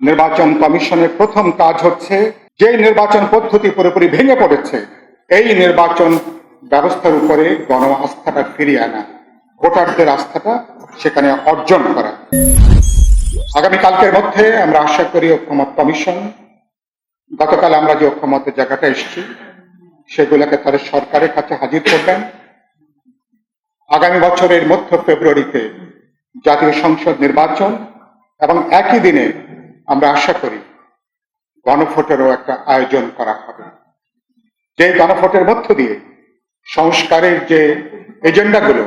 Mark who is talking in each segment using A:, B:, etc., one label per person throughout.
A: নির্বাচন কমিশনের প্রথম কাজ হচ্ছে যে নির্বাচন পদ্ধতি পুরোপুরি ভেঙে পড়েছে, এই নির্বাচন ব্যবস্থার উপরে গণ আস্থাটা ফিরিয়ে আনা, ভোটারদের আস্থাটা সেখানে অর্জন করা। আগামীকালকের মধ্যে আমরা আশা করি ঐক্যমত কমিশন, গতকাল আমরা যে ঐক্যমতের জায়গাটা এসেছি, সেগুলোকে তারা সরকারের কাছে হাজির করবেন। আগামী বছরের মধ্য ফেব্রুয়ারিতে জাতীয় সংসদ নির্বাচন এবং একই দিনে আমরা আশা করি গণভোটেরও একটা আয়োজন করা হবে। যে গণভোটের মধ্য দিয়ে সংস্কারের যে এজেন্ডাগুলো,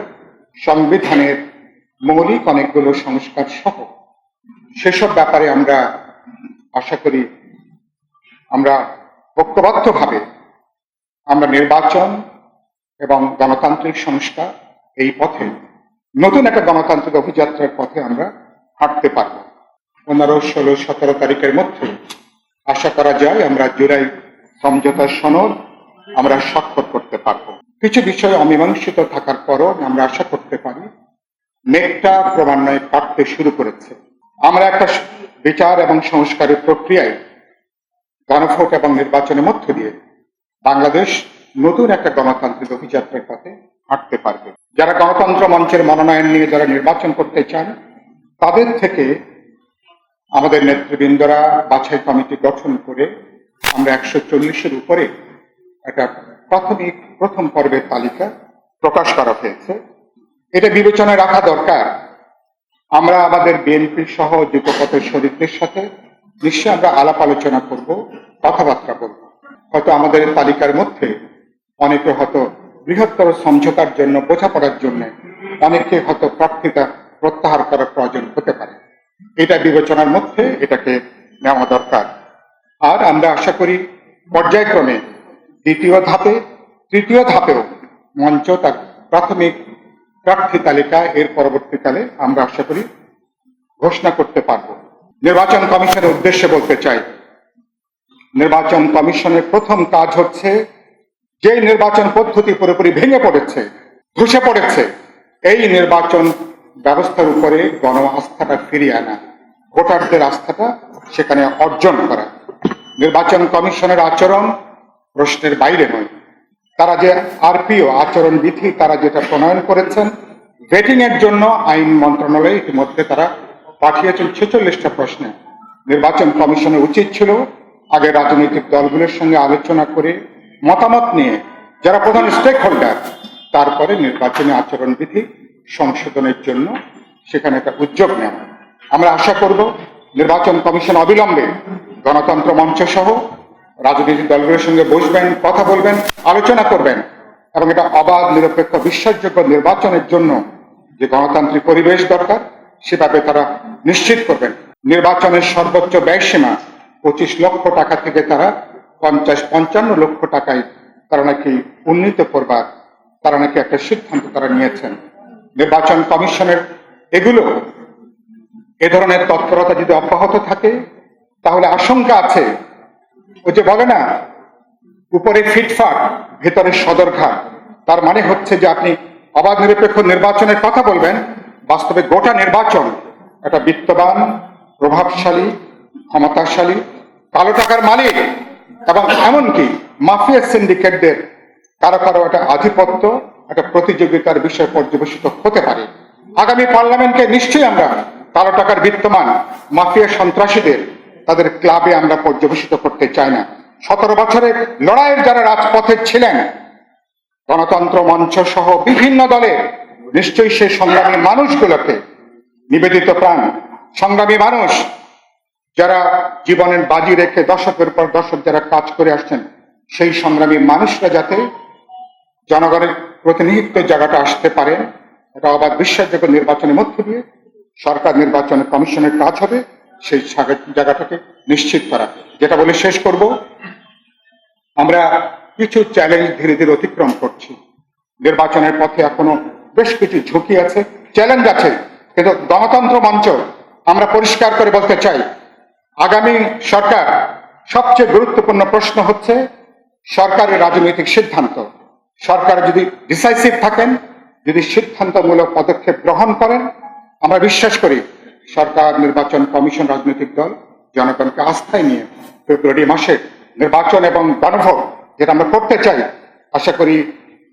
A: সংবিধানের মৌলিক অনেকগুলো সংস্কার সহ সেসব ব্যাপারে আমরা আশা করি আমরা ঐক্যবদ্ধভাবে আমরা নির্বাচন এবং গণতান্ত্রিক সংস্কার এই পথে নতুন একটা গণতান্ত্রিক অভিযাত্রার পথে আমরা হাঁটতে পারব। পনেরো, ষোলো, সতেরো তারিখের মধ্যে আশা করা যায় আমরা জুলাই সমঝোতা সনদ আমরা স্বাক্ষর করতে পারব। কিছু বিষয় অমীমাংসিত থাকার পরও আমরা আশা করতে পারি, মেঘটা ক্রমান্বয়ে কাটতে শুরু করেছে। আমরা একটা বিচার এবং সংস্কারের প্রক্রিয়ায় গণভোট এবং নির্বাচনের মধ্য দিয়ে বাংলাদেশ নতুন একটা গণতান্ত্রিক অভিযাত্রার পথে হাঁটতে পারবে। যারা গণতন্ত্র মঞ্চের মনোনয়ন নিয়ে যারা নির্বাচন করতে চান, তাদের থেকে আমাদের নেতৃবৃন্দরা বাছাই কমিটি গঠন করে আমরা একশো চল্লিশের উপরে একটা প্রাথমিক প্রথম পর্বের তালিকা প্রকাশ করা হয়েছে। এটা বিবেচনায় রাখা দরকার। আমরা আমাদের বিএনপি সহ যুগপথের শরীরদের সাথে নিশ্চয়ই আমরা আলাপ আলোচনা করব, কথাবার্তা বলব। হয়তো আমাদের তালিকার মধ্যে অনেকে হয়তো বৃহত্তর সমঝোতার জন্য, বোঝাপড়ার জন্য, অনেকে হয়তো প্রার্থিতা প্রত্যাহার করার প্রয়োজন হতে পারে। এটা বিবেচনার মধ্যে এটাকে নেওয়া দরকার। আর আমরা আশা করি পর্যায়ক্রমে দ্বিতীয় ধাপে, তৃতীয় ধাপেও মঞ্চ তার প্রাথমিক প্রার্থী তালিকা এর পরবর্তীকালে আমরা আশা করি ঘোষণা করতে পারব। নির্বাচন কমিশনের উদ্দেশ্যে বলতে চাই, নির্বাচন কমিশনের প্রথম কাজ হচ্ছে যে নির্বাচন পদ্ধতি পুরোপুরি ভেঙে পড়েছে, ধসে পড়েছে, এই নির্বাচন ব্যবস্থার উপরে গণ আস্থাটা ফিরিয়ে আনা, ভোটারদের আস্থাটা সেখানে অর্জন করা। নির্বাচন কমিশনের আচরণ প্রশ্নের বাইরে নয়। তারা যে আরপিও আচরণ বিধি তারা যেটা প্রণয়ন করেছেন ভেটিং এর জন্য আইন মন্ত্রণালয়ে ইতিমধ্যে তারা পাঠিয়েছেন ছেচল্লিশটা প্রশ্নে। নির্বাচন কমিশনের উচিত ছিল আগে রাজনৈতিক দলগুলোর সঙ্গে আলোচনা করে মতামত নিয়ে, যারা প্রধান স্টেক হোল্ডার তারপরে নির্বাচনী আচরণ বিধি সংশোধনের জন্য সেখানে একটা উদ্যোগ নেওয়া আমরা আশা করব নির্বাচন কমিশন অবিলম্বে গণতন্ত্র মঞ্চ সহ রাজনৈতিক দলগুলোর সঙ্গে বসবেন, কথা বলবেন, আলোচনা করবেন এবং এটা অবাধ, নিরপেক্ষ, বিশ্বাসযোগ্য নির্বাচনের জন্য যে গণতান্ত্রিক পরিবেশ দরকার, সেভাবে তারা নিশ্চিত করবেন। নির্বাচনের সর্বোচ্চ ব্যয়সীমা পঁচিশ লক্ষ টাকা থেকে তারা পঞ্চাশ, পঞ্চান্ন লক্ষ টাকায় তারা নাকি উন্নীত করবার, তারা নাকি একটা সিদ্ধান্ত তারা নিয়েছেন। নির্বাচন কমিশনের এগুলো, এ ধরনের তৎপরতা যদি অব্যাহত থাকে, তাহলে আশঙ্কা আছে। ওই যে বলে না, উপরে ফিটফাট, ভেতরে সদরঘাট। তার মানে হচ্ছে যে আপনি অবাধ নিরপেক্ষ নির্বাচনের কথা বলবেন, বাস্তবে গোটা নির্বাচন একটা বিত্তবান, প্রভাবশালী, ক্ষমতাশালী, কালো টাকার মালিক এবং এমনকি মাফিয়া সিন্ডিকেটদের কারও কারও একটা আধিপত্য একটা প্রতিযোগিতার বিষয় পর্যবেসিত হতে পারে। আগামী পার্লামেন্টে নিশ্চয়ই আমরা কালো টাকার বিত্তমান মাফিয়া সন্ত্রাসীদের তাদের ক্লাবে আমরা পর্যবেসিত করতে চাই না। সতেরো বছরের লড়াইয়ের যারা রাজপথে ছিলেন, গণতন্ত্র মঞ্চ সহ বিভিন্ন দলের নিশ্চয়ই সেই সংগ্রামী মানুষগুলোকে নিবেদিত প্রাণ, সংগ্রামী মানুষ যারা জীবনের বাজি রেখে দশকের পর দশক যারা কাজ করে আসছেন, সেই সংগ্রামী মানুষরা যাতে জনগণের প্রতিনিধিত্বের জায়গাটা আসতে পারে। এটা অবাধ বিশ্বাসযোগ্য নির্বাচনের মধ্য দিয়ে সরকার নির্বাচনের কমিশনের কাজ হবে, সেই জায়গা- জায়গাটাকে নিশ্চিত করা। যেটা বলে শেষ করব, আমরা কিছু চ্যালেঞ্জ ধীরে ধীরে অতিক্রম করছি। নির্বাচনের পথে এখনও বেশ কিছু ঝুঁকি আছে চ্যালেঞ্জ আছে, কিন্তু গণতন্ত্র মঞ্চ আমরা পরিষ্কার করে বলতে চাই, আগামী সরকার সবচেয়ে গুরুত্বপূর্ণ প্রশ্ন হচ্ছে সরকারের রাজনৈতিক সিদ্ধান্ত। সরকার যদি ডিসাইসিভ থাকেন, যদি সিদ্ধান্তমূলক পদক্ষেপ গ্রহণ করেন, আমরা বিশ্বাস করি সরকার, নির্বাচন কমিশন, রাজনৈতিক দল জনগণকে আস্থায় নিয়ে ফেব্রুয়ারি মাসে নির্বাচন এবং গণভোট যেটা আমরা করতে চাই, আশা করি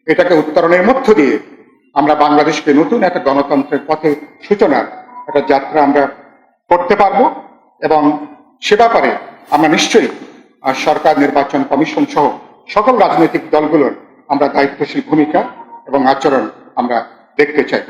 A: এটাকে উত্তরণের মধ্য দিয়ে আমরা বাংলাদেশকে নতুন একটা গণতন্ত্রের পথে সূচনার একটা যাত্রা আমরা করতে পারব এবং সে ব্যাপারে আমরা নিশ্চয়ই সরকার, নির্বাচন কমিশন সহ সকল রাজনৈতিক দলগুলোর আমরা দায়িত্বশীল ভূমিকা এবং আচরণ আমরা দেখতে চাইব।